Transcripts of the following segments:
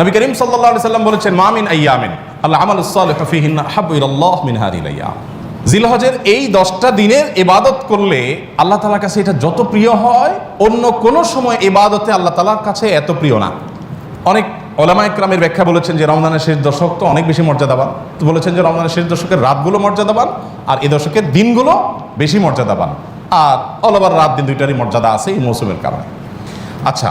নবী করিম আলাইহি সাল্লাম বলেছেন মামিন আইয়ামিন আল্লাহ আমাল সালিহু ফিহিন্না হাব্বু ইলাল্লাহ মিন হাদিল আইয়াম। জিলহজের এই দশটা দিনের এবাদত করলে আল্লাহ তালার কাছে এটা যত প্রিয় হয়, অন্য কোনো সময় এবাদতে আল্লাহ তালার কাছে এত প্রিয় না। অনেক ওলামা ইকরামের ব্যাখ্যা বলেছেন যে রমজানের শেষ দশক তো অনেক বেশি মর্যাদাবান। তো বলেছেন যে রমজানের শেষ দশকের রাতগুলো মর্যাদাবান আর এ দশকের দিনগুলো বেশি মর্যাদাবান। আর অলবার রাত দিন দুইটারই মর্যাদা আছে এই মৌসুমের কারণে। আচ্ছা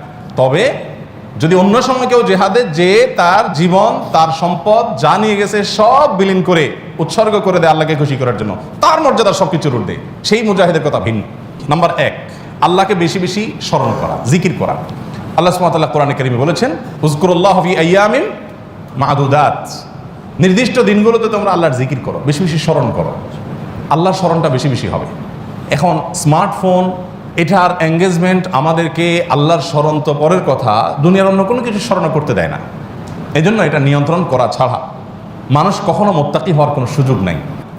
তবে যদি অন্য সময় কেউ জেহাদে যে তার জীবন, তার সম্পদ, যা নিয়ে গেছে সব বিলীন করে, উৎসর্গ করে দেয় আল্লাহকে খুশি করার জন্য, তার মর্যাদা সব কিছুর ঊর্ধ্বে সেই মুজাহিদের কথা ভিন্ন। নাম্বার এক, আল্লাহকে বেশি বেশি স্মরণ করা, জিকির করা। আল্লাহ সুমাতাল্লাহ কোরআন কারিমে বলেছেন হুজকুরুল্লাহ ফি আইয়ামিন মাদুদাত। নির্দিষ্ট দিনগুলোতে তোমরা আল্লাহর জিকির করো, বেশি বেশি স্মরণ করো। আল্লাহর স্মরণটা বেশি বেশি হবে। এখন স্মার্টফোন এটার এঙ্গেজমেন্ট আমাদেরকে আল্লাহর স্মরণ তো পরের কথা, দুনিয়ার অন্য কোনো কিছু স্মরণ করতে দেয় না। এই জন্য এটা নিয়ন্ত্রণ করা ছাড়া মানুষ কখনো মোত্তাকি হওয়ার কোনো সুযোগ নেই।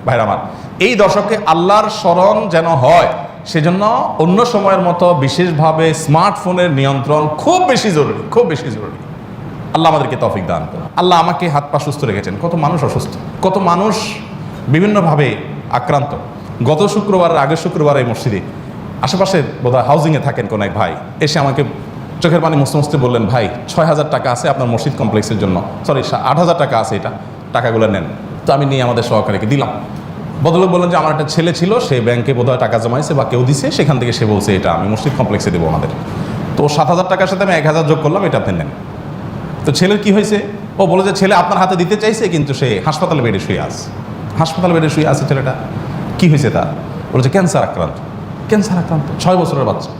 ভাইরা আমার, এই দশকে আল্লাহর স্মরণ যেন হয়, সেজন্য অন্য সময়ের মতো বিশেষভাবে স্মার্টফোনের নিয়ন্ত্রণ খুব বেশি জরুরি, খুব বেশি জরুরি। আল্লাহ আমাদেরকে তফিক দান করুন। আল্লাহ আমাকে হাত পা সুস্থ রেখেছেন। কত মানুষ অসুস্থ, কত মানুষ বিভিন্নভাবে আক্রান্ত। গত শুক্রবার আগের শুক্রবার এই মসজিদে আশেপাশে বোধহয় হাউজিংয়ে থাকেন কোনো এক ভাই। এসে আমাকে চোখের পানি মুছতে মুছতে বললেন, ভাই ছয় হাজার টাকা আছে আপনার মসজিদ কমপ্লেক্সের জন্য। সরি আট হাজার টাকা আছে এটা। টাকাগুলো নেন। তো আমি নিয়ে আমাদের সহকারীকে দিলাম। বদলে বললেন যে, আমার একটা ছেলে ছিল, সে ব্যাংকে বোধহয় টাকা জমাইছে বা কেউ দিছে, সেখান থেকে সে বলছে এটা, আমি মসজিদ কমপ্লেক্সে দেবো আমাদের। তো সাত হাজার টাকার সাথে আমি এক হাজার যোগ করলাম, এটা আপনি নেন। তো ছেলের কি হয়েছে? ও বলে যে, ছেলে আপনার হাতে দিতে চাইছে, কিন্তু সে হাসপাতালে বেডে শুয়ে আছে। হাসপাতালে বেডে শুয়ে আছে ছেলেটা। কি হয়েছে তার? বলেছে, ক্যান্সার আক্রান্ত। ক্যান্সার আক্রান্ত। ছয় বছরের বাচ্চা।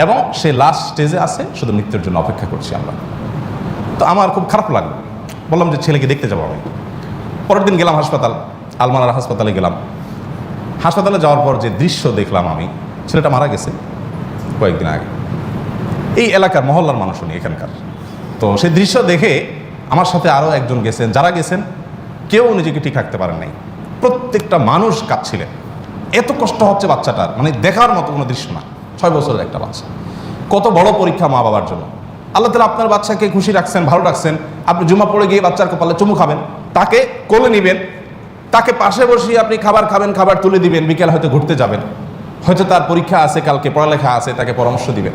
এবং সে লাস্ট স্টেজে আছে, শুধু মৃত্যুর জন্য অপেক্ষা করছি আমরা। তো আমার খুব খারাপ লাগল। বললাম যে ছেলেকে দেখতে যাব আমি। পরের দিন গেলাম হাসপাতাল, আলমারার হাসপাতালে গেলাম। হাসপাতালে যাওয়ার পর যে দৃশ্য দেখলাম আমি, ছেলেটা মারা গেছে কয়েকদিন আগে। এই এলাকার মহল্লার মানুষ উনি এখানকার। তো সেই দৃশ্য দেখে আমার সাথে আরও একজন গেছেন। যারা গেছেন, কেউ নিজেকে ঠিক রাখতে পারেন নাই। প্রত্যেকটা মানুষ কাঁদছিলেন। এত কষ্ট হচ্ছে বাচ্চাটার মানে দেখার মতো কোনো দৃশ্য না। ছয় বছরের একটা বাচ্চা। কত বড় পরীক্ষা মা বাবার জন্য। আল্লাহ তালা আপনার বাচ্চাকে খুশি রাখছেন, ভালো রাখছেন। আপনি জুমা পড়ে গিয়ে বাচ্চার কপালে চুমু খাবেন, তাকে কোলে নেবেন, তাকে পাশে বসিয়ে আপনি খাবার খাবেন, খাবার তুলে দিবেন, বিকেল হয়তো ঘুরতে যাবেন। হয়তো তার পরীক্ষা আছে, কালকে পড়ালেখা আছে, তাকে পরামর্শ দিবেন।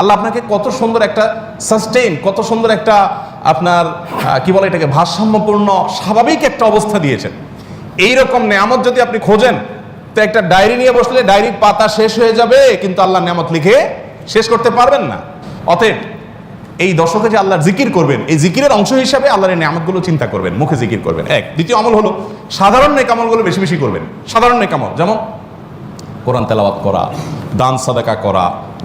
আল্লাহ আপনাকে কত সুন্দর একটা সাস্টেইন কত সুন্দর একটা আপনার কি বলে এটাকে ভারসাম্যপূর্ণ, স্বাভাবিক একটা অবস্থা দিয়েছেন। এই রকম নেয়ামত যদি আপনি খোঁজেন তো একটা ডায়েরি নিয়ে বসলে ডায়েরির পাতা শেষ হয়ে যাবে, কিন্তু আল্লাহ নেমত লিখে শেষ করতে পারবেন না। অতএব এই দশকে যে আল্লাহর জিকির করবেন, এই জিকিরের অংশ হিসাবে আল্লাহর এই নিয়ামতগুলো চিন্তা করবেন, মুখে জিকির করবেন। এক। দ্বিতীয় আমল হলো, সাধারণ নেকামলগুলো বেশি বেশি করবেন। সাধারণ নেকামল যেমন কোরআন তেলাওয়াত করা, দান সাদাকা করা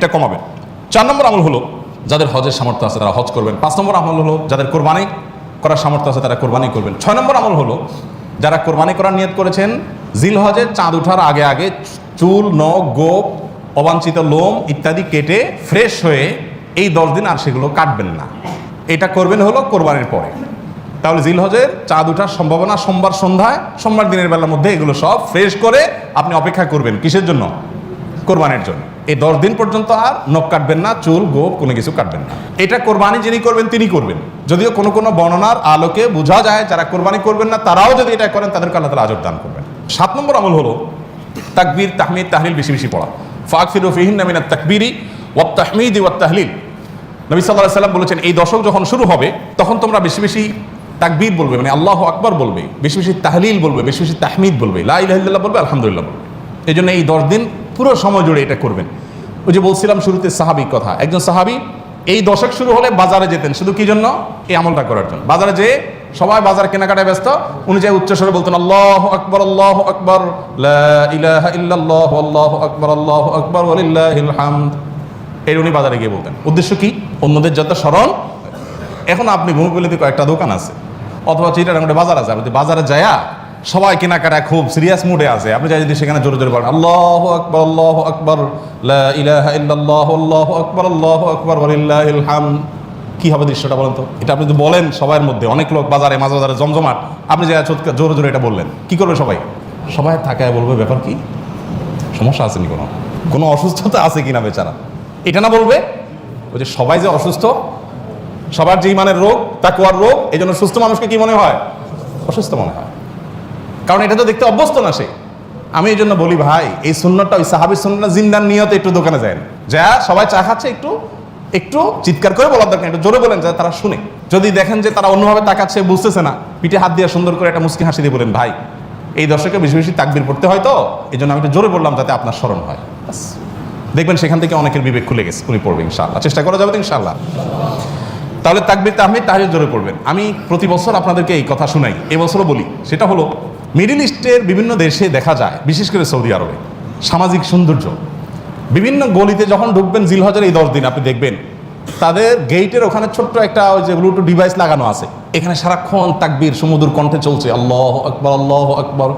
এটা কমাবেন। চার নম্বর আমল হলো, যাদের হজের সামর্থ্য আছে তারা হজ করবেন। পাঁচ নম্বর আমল হলো, যাদের কোরবানি করার সামর্থ্য আছে তারা কোরবানি করবেন। ছয় নম্বর আমল হলো, যারা কোরবানি করার নিয়ত করেছেন জিল হজের চাঁদ ওঠার আগে আগে চুল, নখ, গোপ, অবাঞ্ছিত লোম ইত্যাদি কেটে ফ্রেশ হয়ে এই দশ দিন আর সেগুলো কাটবেন না। এটা করবেন হলো কোরবানির পরে। তাহলে জিল হজের চাঁদ উঠার সম্ভাবনা সোমবার সন্ধ্যায়, সোমবার দিনের বেলার মধ্যে এগুলো সব ফ্রেশ করে আপনি অপেক্ষা করবেন। কিসের জন্য? কোরবানির জন্য। এই দশ দিন পর্যন্ত আর নখ কাটবেন না, চুল, গোপ, কোনো কিছু কাটবেন না। এটা কোরবানি যিনি করবেন, তিনি করবেন। যদিও কোনো কোনো বর্ণনার আলোকে বোঝা যায়, যারা কোরবানি করবেন না, তারাও যদি এটা করেন, তাদেরকে আল্লাহ তালা আজর দান করবেন। সাত নম্বর আমল হলো, তাকবীর, তাহমিদ, তাহলিল বেশি বেশি পড়া। ফাক ফিরু ফিহিন নামিনা তাকবিরি ওয়াত তাহমিদ ওয়াত তাহলিল। নবী সাল্লাহ সাল্লাম বলেছেন, এই দশক যখন শুরু হবে, তখন তোমরা বেশি বেশি তাকবীর বলবে মানে আল্লাহ আকবর বলবে, বেশি বেশি তাহলিল বলবে, বেশি বেশি তাহমিদ বলবে, লা ইলাহা বলবে, আলহামদুলিল্লাহ বলবে। এই জন্য এই দশ দিন পুরো সময় জুড়ে এটা করবেন। ওই যে বলছিলাম শুরুতে সাহাবিক কথা। একজন সাহাবি, এই দশক শুরু হলে বাজারে যেতেন। শুধু কি জন্য? এই আমলটা করার জন্য। বাজারে যেয়ে সবাই বাজার কেনাকাটায় ব্যস্ত। উনি যে উচ্চস্বরে বলতেন, আল্লাহ আকবর আল্লাহ আকবর আল্লাহ আকবর আল্লাহ আকবর এর উনি বাজারে গিয়ে বলতেন। উদ্দেশ্য কি? অন্যদের যত স্মরণ। এখন আপনি ঘুমগুলিতে কয়েকটা দোকান আছে। অথবা চিটার বাজার আছে। আপনি বাজারে যায়া সবাই কেনাকাটা খুব সিরিয়াস মুডে আছে। আপনি যাই যদি সেখানে জোরে জোরে বলেন, আল্লাহ আকবর আল্লাহ আকবর আল্লাহ আকবর আল্লাহ আকবর হামদ। কি হবে দৃশ্যটা বলেন তো? এটা আপনি যদি বলেন সবার মধ্যে, অনেক লোক বাজারে, মাঝ বাজারে জমজমাট, আপনি যে জোরে জোরে এটা বললেন, কি করবে সবাই? সবাই থাকায় বলবে, ব্যাপার কি? সমস্যা আছে নি কোনো? কোনো অসুস্থতা আছে কিনা বেচারা? এটা না বলবে? ওই যে সবাই যে অসুস্থ, সবার যে ইমানের রোগ, তাকুয়ার রোগ এই জন্য সুস্থ মানুষকে কি মনে হয়? অসুস্থ মনে হয়। কারণ এটা তো দেখতে অভ্যস্ত না সে। আমি এই জন্য বলি, ভাই, এই সুন্নতটা, ওই সাহাবির সুন্নতটা জিন্দার নিয়তে একটু দোকানে যায়। যা, সবাই চা খাচ্ছে, একটু একটু চিৎকার করে বলার দরকার একটু জোরে বলেন যাতে তারা শুনে। যদি দেখেন যে তারা অন্যভাবে তাকাচ্ছে, বুঝতেছে না, পিঠে হাত দিয়ে সুন্দর করে একটা মুসকি হাসি দিয়ে বলেন, ভাই, এই দর্শকে বেশি বেশি তাকবির পড়তে হয় তো? এই জন্য আমি একটু জোরে বললাম যাতে আপনার স্মরণ হয়। দেখবেন সেখান থেকে অনেকের বিবেক খুলে গেছে উনি পড়বে ইনশাল্লাহ চেষ্টা করা যাবে তো ইনশাআল্লাহ। তাহলে তাকবির তাহমিদ তাহাজের জোরে পড়বেন। আমি প্রতি বছর আপনাদেরকে এই কথা শুনাই, এবছরও বলি। সেটা হলো মিডিল ইস্টের বিভিন্ন দেশে দেখা যায়, বিশেষ করে সৌদি আরবে, সামাজিক সৌন্দর্য। বিভিন্ন গলিতে যখন ঢুকবেন জিলহজের এই দশ দিন, আপনি দেখবেন তাদের গেইটের ওখানে ছোট্ট একটা ওই যে ব্লুটুথ ডিভাইস লাগানো আছে। এখানে সারাক্ষণ তাকবীর সমুদ্র কণ্ঠে চলছে। আল্লাহ আকবর আল্লাহ আকবর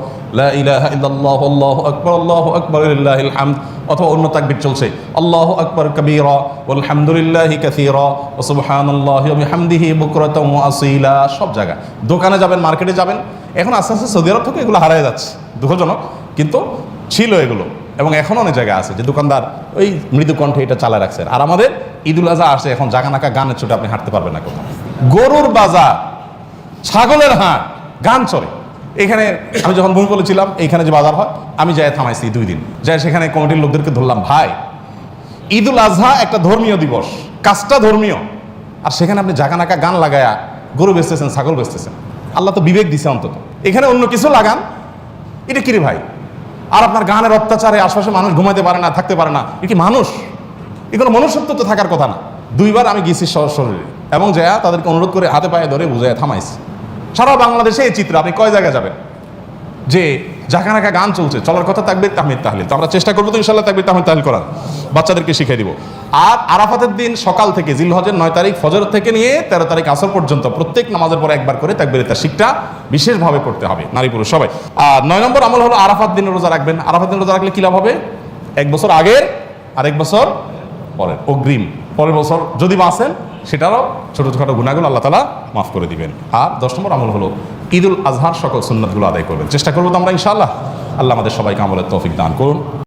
আল্লাহু আকবর, আল্লাহ আকবর, লিল্লাহিল হামদ। অথবা অন্য তাকবীর চলছে। আল্লাহ আকবর কবীরা, ওয়ালহামদুলিল্লাহি কাসীরা বুকরাতাও ওয়া আসীলা, সব জায়গা দোকানে যাবেন, মার্কেটে যাবেন, এখন আস্তে আস্তে সৌদি আরব থেকে এগুলো হারায় যাচ্ছে। দুঃখজনক, কিন্তু ছিল এগুলো, এবং এখন অনেক জায়গায় আছে যে দোকানদার ওই মৃদু কণ্ঠে এটা চালা রাখছেন। আর আমাদের ঈদুল আজহা আসে, এখন জাগানাকা গানের ছোটে আপনি হাঁটতে পারবেন না কোথাও। গরুর বাজার, ছাগলের হাট, গান চলে। এখানে আমি যখন ভূমি বলেছিলাম, এইখানে যে বাজার হয়, আমি যাই থামাইছি দুই দিন। যাই সেখানে কমিটির লোকদেরকে ধরলাম, ভাই, ঈদুল আজহা একটা ধর্মীয় দিবস, কাজটা ধর্মীয়। আর সেখানে আপনি জাগানাকা গান লাগায়া গরু বেচতেছেন, ছাগল বেচতেছেন। আল্লাহ তো বিবেক দিছে অন্তত। এখানে অন্য কিছু লাগান। এটা কিরে ভাই? আর আপনার গানের অত্যাচারে আশপাশে মানুষ ঘুমাইতে পারে না, থাকতে পারে না। এ কি মানুষ? এ কোনো মনুষ্যত্ব তো থাকার কথা না। দুইবার আমি গেছি শরীরে। এবং যায়া তাদেরকে অনুরোধ করে হাতে পায়ে ধরে বুঝায় থামাইছি। সারা বাংলাদেশে এই চিত্র, আপনি কয় জায়গায় যাবেন? যে জাকানাকা গান চলছে, চলার কথা থাকবে তাহমিদ তাহলিল। তো আমরা চেষ্টা করব তো ইনশাল্লাহ থাকবে তাহমিদ তাহলিল করার। বাচ্চাদেরকে শিখিয়ে দিব। আর আরাফাতের দিন সকাল থেকে জিলহজের নয় তারিখ ফজর থেকে নিয়ে তেরো তারিখ আসর পর্যন্ত প্রত্যেক নামাজের পরে একবার করে তাকবির তার শিখটা বিশেষভাবে করতে হবে, নারী পুরুষ সবাই। আর নয় নম্বর আমল হলো আরাফাত দিন রোজা রাখবেন। আরাফাত দিন রোজা রাখলে কি লাভ হবে? এক বছর আগের আর এক বছর পরের। অগ্রিম। পরের বছর যদি বাঁচেন সেটারও ছোটো ছোটো গুণাগুলো আল্লাহ তালা মাফ করে দিবেন। আর দশ নম্বর আমল হলো ঈদুল আজহার সকল সুন্নতগুলো আদায় করবেন। চেষ্টা করব তো আমরা ইনশাআল্লাহ। আল্লাহ আমাদের সবাইকে আমলের তৌফিক দান করুন।